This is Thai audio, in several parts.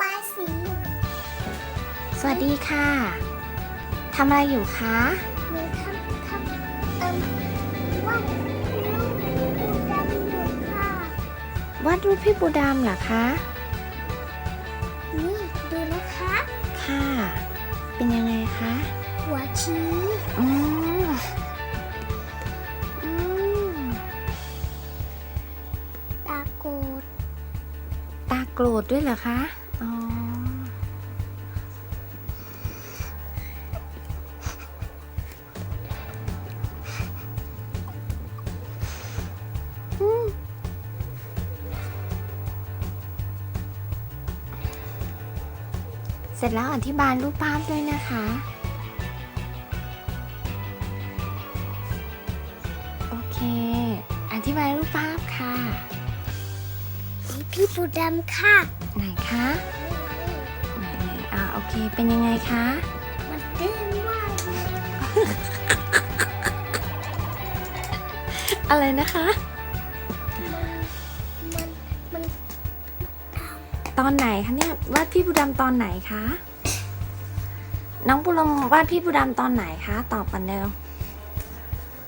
ปลายสีสวัสดีค่ะ ทำอะไรอยู่คะ หนูทำทำเอิ่มวาดรูปปูดำอยู่ค่ะวาดรูปพี่ปูดำเหรอคะ นี่ดูนะคะ ค่ะ เป็นยังไงคะ หัวชี้อืมอืมตาโกดตาโกรธด้วยเหรอคะ อ๋อ เสร็จแล้วอธิบายรูปภาพด้วยนะคะ โอเค อธิบายรูปภาพ พี่ปูดำค่ะ ไหนคะไหนไหนอ่าโอเค เป็นยังไงคะ มันดื้อมากเลยอะไรนะคะ มันมันตอนไหนคะเนี่ยวาดพี่บุดำตอนไหนคะ น้องบุรมวาดพี่บุดำตอนไหนคะ ตอบกันเร็ว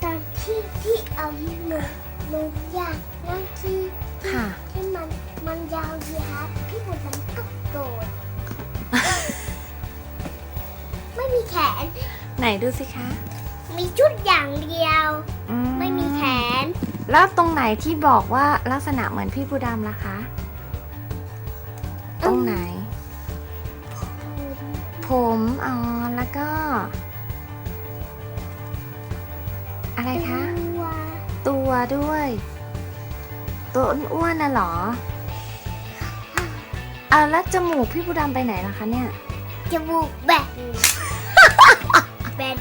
ตอนที่ที่เอาหนูหนูอยากนั่งที่ค่ะที่ มันมันยาวยาวพี่ปูดำก็โกรธไม่มีแขน ไหนดูสิคะ มีชุดอย่างเดียว อืไม่มีแขน แล้วตรงไหนที่บอกว่าลักษณะเหมือนพี่บุดำล่ะคะ ตรงไหน ผมอ๋อแล้วก็ อะไรคะ ตัวตัวด้วย ตัวอ้วนๆน่ะหรอเอาแล้วจมูกพี่บูดำไปไหนล่ะคะเนี่ย จมูกแบน แบน